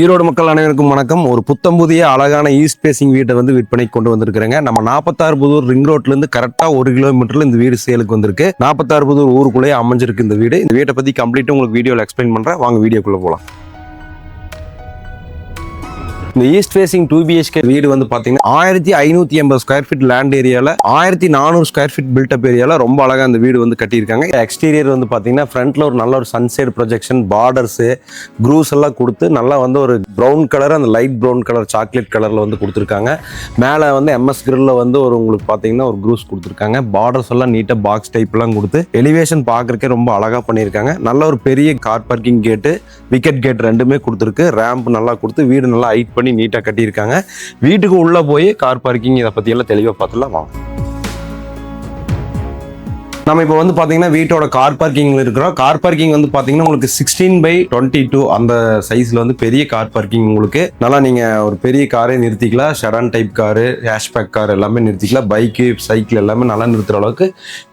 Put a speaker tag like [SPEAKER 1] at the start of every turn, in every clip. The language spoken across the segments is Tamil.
[SPEAKER 1] ஈரோடு மக்கள் அனைவருக்கும் வணக்கம். ஒரு புத்தம் புதிய அழகான ஈஸ்ட் பேசிங் வீட்டை வந்து விற்பனை கொண்டு வந்திருக்கிறேங்க. நம்ம நாற்பத்தாறு புதூர் ரிங் ரோட்ல இருந்து கரெக்டா ஒரு கிலோமீட்டர்ல இந்த வீடு சேலுக்கு வந்திருக்கு. நாற்பத்தாறு புதூர் ஊருக்குள்ளேயே அமைஞ்சிருக்கு இந்த வீடு. இந்த வீட்டை பத்தி கம்ப்ளீட்டா உங்களுக்கு வீடியோவில் எக்ஸ்பிளைன் பண்றேன். வாங்க வீடியோக்குள்ள போலாம். இந்த ஈஸ்ட் ஃபேசிங் டூ பிஹெச்கே வீடு வந்து பார்த்தீங்கன்னா ஆயிரத்தி ஐநூத்தி எண்பது ஸ்கொயர் ஃபீட் லேண்ட் ஏரியால ஆயிரத்தி நானூறு ஸ்கொயர் ஃபீட் பில்டப் ஏரியால ரொம்ப அழகா அந்த வீடு வந்து கட்டியிருக்காங்க. எக்ஸ்டீரியர் வந்து பார்த்தீங்கன்னா ஃப்ரண்ட்ல ஒரு நல்ல ஒரு சன்சைட் ப்ரொஜெக்ஷன் பார்டர்ஸ் க்ரூஸ் எல்லாம் கொடுத்து நல்லா வந்து ஒரு ப்ரௌன் கலர் அந்த லைட் ப்ரௌன் கலர் சாக்லேட் கலர்ல வந்து கொடுத்துருக்காங்க. மேலே வந்து எம்எஸ் கிரில்ல வந்து ஒரு உங்களுக்கு பார்த்தீங்கன்னா ஒரு க்ரூஸ் கொடுத்துருக்காங்க. பார்டர்ஸ் எல்லாம் நீட்டாக பாக்ஸ் டைப்லாம் கொடுத்து எலிவேஷன் பார்க்கறக்கே ரொம்ப அழகா பண்ணியிருக்காங்க. நல்ல ஒரு பெரிய கார் பார்க்கிங் கேட்டு விக்கெட் கேட் ரெண்டுமே கொடுத்துருக்கு. ரேம்ப் நல்லா கொடுத்து வீடு நல்லா ஹைட் பண்ணி நீட்டாக கட்டியிருக்காங்க. வீட்டுக்கு உள்ளே போய் கார் பார்க்கிங் இதை பற்றியெல்லாம் தெளிவாக பார்த்துலாம் வாங்க. நம்ம இப்போ வந்து பார்த்தீங்கன்னா வீட்டோட கார் பார்க்கிங்ல இருக்கிறோம். கார் பார்க்கிங் வந்து பார்த்தீங்கன்னா உங்களுக்கு சிக்ஸ்டீன் பை டுவெண்ட்டி டூ அந்த சைஸில் வந்து பெரிய கார் பார்க்கிங் உங்களுக்கு. நல்லா நீங்கள் ஒரு பெரிய காரே நிறுத்திக்கலாம். Sedan type car hatchback car எல்லாமே நிறுத்திக்கலாம். பைக்கு சைக்கிள் எல்லாமே நல்லா நிறுத்துற அளவுக்கு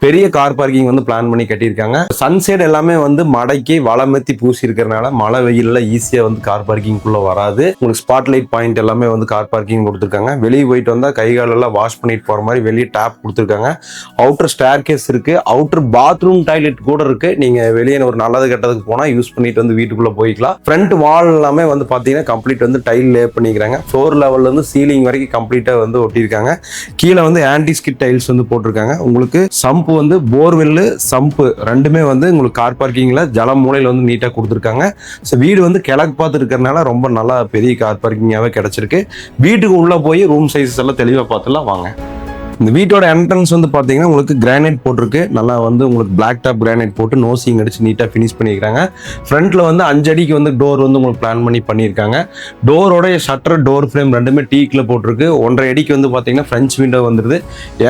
[SPEAKER 1] பெரிய கார் பார்க்கிங் வந்து பிளான் பண்ணி கட்டியிருக்காங்க. சன்செட் எல்லாமே வந்து மடக்கி வளமெத்தி பூசி இருக்கிறனால மழை வெயிலில் ஈஸியாக வந்து கார் பார்க்கிங்குள்ளே வராது. உங்களுக்கு ஸ்பாட் லைட் பாயிண்ட் எல்லாமே வந்து கார் பார்க்கிங் கொடுத்துருக்காங்க. வெளியே போயிட்டு வந்தால் கை காலெல்லாம் வாஷ் பண்ணிட்டு போகிற மாதிரி வெளியே டேப் கொடுத்துருக்காங்க. அவுட்டர் ஸ்டேர் கேஸ் இருக்குது அவுட்டர் பாத்ரூம் டாய்லெட் கூட இருக்கு. நீங்க வெளியே ஒரு நல்லது கெட்டதுக்கு போனா யூஸ் பண்ணிட்டு வந்து வீட்டுக்குள்ள போய்க்கலாம். ஃப்ரண்ட் வால் எல்லாமே வந்து பாத்தீங்கன்னா கம்ப்ளீட் வந்து டைல் லே பண்ணிக்கிறாங்க. ஃப்ளோர் லெவல்ல இருந்து சீலிங் வரைக்கும் கம்ப்ளீட்டா வந்து ஒட்டியிருக்காங்க. கீழே வந்து ஆன்டி ஸ்கிட் டைல்ஸ் வந்து போட்டிருக்காங்க. உங்களுக்கு சம்பு வந்து போர்வெல்லு சம்பு ரெண்டுமே வந்து உங்களுக்கு கார் பார்க்கிங்ல ஜல மூலையில வந்து நீட்டா கொடுத்துருக்காங்க. ஸோ வீடு வந்து கிழக்கு பார்த்து இருக்கிறனால ரொம்ப நல்லா பெரிய கார் பார்க்கிங்காகவே கிடைச்சிருக்கு. வீட்டுக்கு உள்ள போய் ரூம் சைஸஸ் எல்லாம் தெளிவாக பார்த்துலாம் வாங்க. இந்த வீட்டோட என்ட்ரன்ஸ் வந்து பார்த்தீங்கன்னா உங்களுக்கு கிரானைட் போட்டிருக்கு. நல்லா வந்து உங்களுக்கு பிளாக் டாப் கிரானைட் போட்டு நோசிங் அடிச்சு நீட்டாக ஃபினிஷ் பண்ணியிருக்காங்க ஃப்ரண்ட்டில் வந்து அஞ்சடிக்கு வந்து டோர் வந்து உங்களுக்கு பிளான் பண்ணி பண்ணியிருக்காங்க டோரோட ஷட்டர் டோர் ஃப்ரேம் ரெண்டுமே டீக்கில் போட்டிருக்கு. ஒன்றரை அடிக்கு வந்து பார்த்தீங்கன்னா ஃப்ரெஞ்ச் விண்டோ வந்துருது.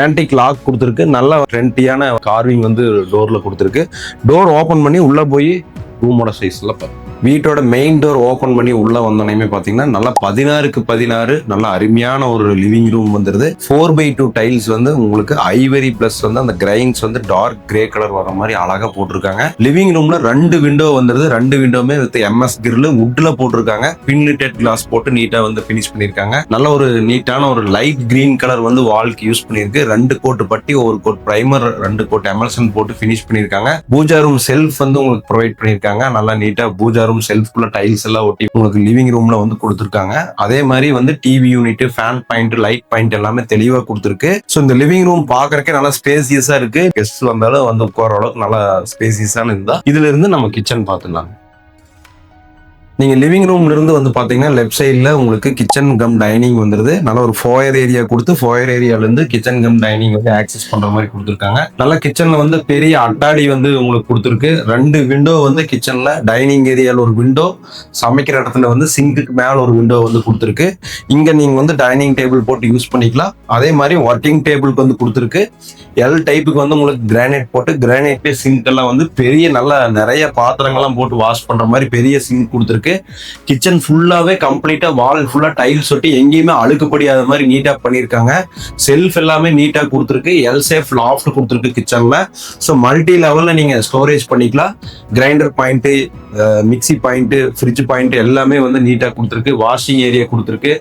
[SPEAKER 1] ஆன்டிக் லாக் கொடுத்துருக்கு. நல்ல ட்ரெண்டியான கார்விங் வந்து டோரில் கொடுத்துருக்கு. டோர் ஓப்பன் பண்ணி உள்ளே போய் ரூமோட சைஸில் பார்த்து வீட்டோட மெயின் டோர் ஓப்பன் பண்ணி உள்ள வந்தோடனே பாத்தீங்கன்னா நல்லா பதினாறுக்கு பதினாறு நல்ல அருமையான ஒரு லிவிங் ரூம் வந்துருது. ஃபோர் பை டூ டைல்ஸ் வந்து உங்களுக்கு ஐவரி பிளஸ் வந்து அந்த கிரைன்ஸ் வந்து டார்க் கிரே கலர் வர மாதிரி அழகா போட்டிருக்காங்க. லிவிங் ரூம்ல ரெண்டு விண்டோ வந்துருது. ரெண்டு விண்டோமே வித் எம்எஸ் கிரில் வுட்ல போட்டிருக்காங்க. பின்லிட்டட் கிளாஸ் போட்டு நீட்டா வந்து ஃபினிஷ் பண்ணிருக்காங்க நல்ல ஒரு நீட்டான ஒரு லைட் கிரீன் கலர் வந்து வால்க்கு யூஸ் பண்ணிருக்கு ரெண்டு கோட் பட்டி ஒரு கோட் பிரைமர் ரெண்டு கோட் எமல்சன் போட்டு ஃபினிஷ் பண்ணிருக்காங்க பூஜா ரூம் செல்ஃப் வந்து உங்களுக்கு ப்ரொவைட் பண்ணிருக்காங்க நல்லா நீட்டா பூஜா ரூம் செல்ஃப்குள்ள டைல்ஸ் எல்லாம் ஒட்டி உங்களுக்கு லிவிங் ரூம்ல வந்து கொடுத்துருக்காங்க. அதே மாதிரி வந்து TV unit fan point light point எல்லாமே தெளிவா கொடுத்துருக்கு. ஸோ இந்த லிவிங் ரூம் பாக்குறக்கே நல்லா ஸ்பேசியஸா இருக்கு. கெஸ்ட் வந்தாலும் வந்து உட்கார அளவுக்கு நல்லா ஸ்பேசியஸான இருந்தா இதுல இருந்து நம்ம கிச்சன் பாத்துக்கலாம் நீங்கள் லிவிங் ரூம்லேருந்து வந்து பார்த்தீங்கன்னா லெஃப்ட் சைடில் உங்களுக்கு கிச்சன் கம் டைனிங் வந்துருது. நல்ல ஒரு ஃபோயர் ஏரியா கொடுத்து ஃபோயர் ஏரியாலேருந்து கிச்சன் கம் டைனிங் வந்து ஆக்சஸ் பண்ணுற மாதிரி கொடுத்துருக்காங்க. நல்லா கிச்சனில் வந்து பெரிய அட்டாடி வந்து உங்களுக்கு கொடுத்துருக்கு. ரெண்டு விண்டோ வந்து கிச்சனில் டைனிங் ஏரியாவில் ஒரு விண்டோ சமைக்கிற இடத்துல வந்து சிங்குக்கு மேலே ஒரு விண்டோ வந்து கொடுத்துருக்கு. இங்கே நீங்கள் வந்து டைனிங் டேபிள் போட்டு யூஸ் பண்ணிக்கலாம். அதே மாதிரி ஒர்க்கிங் டேபிளுக்கு வந்து கொடுத்துருக்கு. எல் டைப்புக்கு வந்து உங்களுக்கு கிரானைட் போட்டு கிரானைட்லேயே சிங்க் எல்லாம் வந்து பெரிய நல்ல நிறைய பாத்திரங்கள்லாம் போட்டு வாஷ் பண்ணுற மாதிரி பெரிய சிங்க் கொடுத்துருக்கு. கிச்சன் ஃபுல்லாவே கம்ப்ளீட்டா வால் ஃபுல்லா டைல்ஸ் ஒட்டி எங்கேயுமே அழுக்குப்படியாத மாதிரி நீட்டா பண்ணியிருக்காங்க. செல்ஃப் எல்லாமே நீட்டா கொடுத்துருக்கு. எல் சேஃப் லாஃப்ட் கொடுத்துருக்கு கிச்சன்ல ஸோ மல்டி லெவல்ல நீங்க ஸ்டோரேஜ் பண்ணிக்கலாம். Grinder point mixie point fridge point எல்லாமே வந்து நீட்டா கொடுத்துருக்கு. வாஷிங் ஏரியா கொடுத்துருக்கு.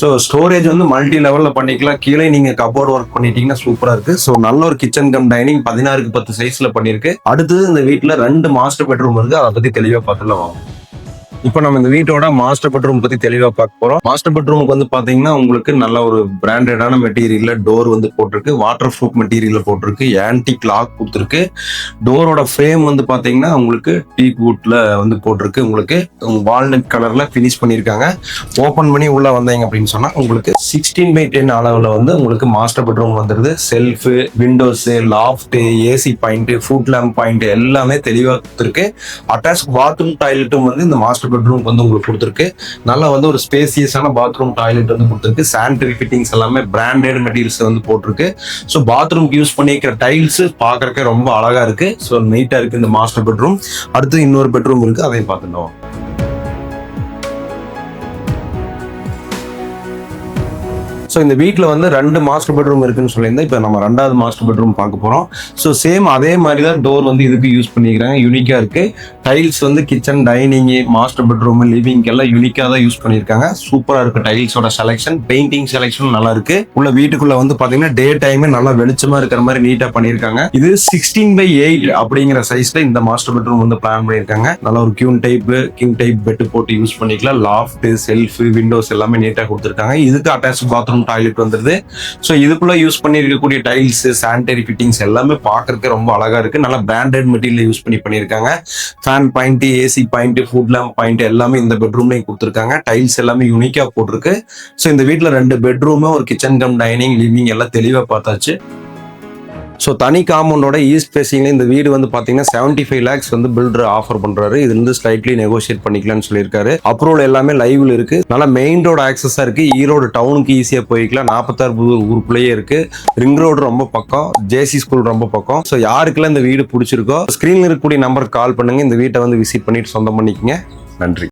[SPEAKER 1] ஸோ ஸ்டோரேஜ் வந்து மல்டி லெவல்ல பண்ணிக்கலாம். கீழே நீங்க கபோர்ட் ஒர்க் பண்ணிட்டீங்கன்னா சூப்பரா இருக்கு. ஸோ நல்ல ஒரு கிச்சன் கம் டைனிங் பதினாறுக்கு பத்து சைஸ்ல பண்ணிருக்கு அடுத்தது இந்த வீட்ல ரெண்டு மாஸ்டர் பெட்ரூம் இருக்கு. அதை பத்தி தெளிவா பார்த்துலாம் வாங்க இப்போ நம்ம இந்த வீட்டோட மாஸ்டர் பெட்ரூம் பத்தி தெளிவா பார்க்க போறோம். மாஸ்டர் பெட்ரூமுக்கு வந்து பாத்தீங்கன்னா உங்களுக்கு நல்ல ஒரு பிராண்டடான மெட்டீரியல்ல டோர் வந்து போட்டிருக்கு. வாட்டர் ப்ரூஃப் மெட்டீரியல் போட்டிருக்கு. ஆன்டி கிளாக் கொடுத்துருக்கு. டோரோட ஃப்ரேம் வந்து பாத்தீங்கன்னா உங்களுக்கு டீ வுட்ல வந்து போட்டிருக்கு. உங்களுக்கு வால்நட் கலர்ல ஃபினிஷ் பண்ணியிருக்காங்க. ஓப்பன் பண்ணி உள்ள வந்தீங்க அப்படின்னு சொன்னா உங்களுக்கு சிக்ஸ்டீன் பை டென் அளவுல வந்து உங்களுக்கு மாஸ்டர் பெட்ரூம் வந்துருது. Shelf windows loft AC point foot lamp point எல்லாமே தெளிவா கொடுத்துருக்கு. அட்டாச் பாத்ரூம் டாய்லெட்டும் வந்து இந்த மாஸ்டர் பெட்ரூம் வந்து உங்களுக்கு கொடுத்துருக்கு. நல்லா வந்து ஒரு ஸ்பேசியஸான பாத்ரூம் டாய்லெட் வந்து கொடுத்துருக்கு. சானிட்டரி ஃபிட்டிங்ஸ் எல்லாமே பிராண்டட் மெட்டீரியல்ஸ் வந்து போட்டிருக்கு. ஸோ பாத்ரூம்க்கு யூஸ் பண்ணியிருக்கிற டைல்ஸ் பார்க்கறக்கே ரொம்ப அழகா இருக்கு. ஸோ நீட்டா இருக்கு இந்த மாஸ்டர் பெட்ரூம் அடுத்து இன்னொரு பெட்ரூம் இருக்கு. அதையும் பார்த்துட்டோம் ஸோ இந்த வீட்டில் வந்து ரெண்டு மாஸ்டர் பெட்ரூம் இருக்குன்னு சொல்லியிருந்தேன். இப்போ நம்ம ரெண்டாவது மாஸ்டர் பெட்ரூம் பார்க்க போகிறோம் ஸோ சேம் அதே மாதிரி தான் டோர் வந்து இதுக்கு யூஸ் பண்ணிக்கிறாங்க. யூனிக்காக இருக்குது டைல்ஸ் வந்து kitchen dining master bedroom living எல்லாம் யூனிக்காக தான் யூஸ் பண்ணியிருக்காங்க. சூப்பராக இருக்குது டைல்ஸோட செலெக்ஷன் பெயிண்டிங் செலெக்ஷன் நல்லா இருக்குது உள்ள வீட்டுக்குள்ளே வந்து பார்த்தீங்கன்னா டே டைமே நல்லா வெளிச்சமாக இருக்கிற மாதிரி நீட்டாக பண்ணியிருக்காங்க. இது சிக்ஸ்டீன் பை எயிட் அப்படிங்கிற சைஸில் இந்த மாஸ்டர் பெட்ரூம் வந்து பிளான் பண்ணியிருக்காங்க. நல்ல ஒரு queen type king type bed போட்டு யூஸ் பண்ணிக்கலாம். லாஃப்ட் செல்ஃப் விண்டோஸ் எல்லாமே நீட்டாக கொடுத்துருக்காங்க. இதுக்கு அட்டாச் பாத்ரூம் டாய்லெட் வந்துருது. ஸோ இதுக்குள்ள யூஸ் பண்ணியிருக்கக்கூடிய டைல்ஸ் சானிடரி ஃபிட்டிங்ஸ் எல்லாமே பார்க்குறதுக்கு ரொம்ப அழகா இருக்கு. நல்லா பிராண்டட் மெட்டீரியல் யூஸ் பண்ணி பண்ணியிருக்காங்க fan point AC point foot lamp point எல்லாமே இந்த பெட்ரூம்லேயும் கொடுத்துருக்காங்க. டைல்ஸ் எல்லாமே யூனிக்காக போட்டிருக்கு. ஸோ இந்த வீட்டில் ரெண்டு பெட்ரூமு ஒரு கிச்சன் கம் டைனிங் லிவிங் எல்லாம் தெளிவாக பார்த்தாச்சு. ஸோ தனி காம்பவுண்டோட ஈஸ்ட் ஃபேஸிங்ல இந்த வீடு வந்து பார்த்தீங்கன்னா செவன்ட்டி ஃபைவ் லேக்ஸ் வந்து பில்டர் ஆஃபர் பண்ணுறாரு இது வந்து ஸ்லைட்லி நெகோஷியேட் பண்ணிக்கலாம்னு சொல்லியிருக்காரு. அப்ரூவல் எல்லாமே லைவ்ல இருக்கு. நல்லா மெயின் ரோடு ஆக்சஸாக இருக்கு. ஈரோடு டவுனுக்கு ஈஸியாக போய்க்கலாம். நாற்பத்தாறு ஊருக்குள்ளேயே இருக்கு. ரிங் ரோடு ரொம்ப பக்கம். ஜேசி ஸ்கூல் ரொம்ப பக்கம். ஸோ யாருக்கெல்லாம் இந்த வீடு பிடிச்சிருக்கோ ஸ்க்ரீனில் இருக்கக்கூடிய நம்பருக்கு கால் பண்ணுங்க. இந்த வீட்டை வந்து விசிட் பண்ணிட்டு சொந்தம் பண்ணிக்கங்க. நன்றி.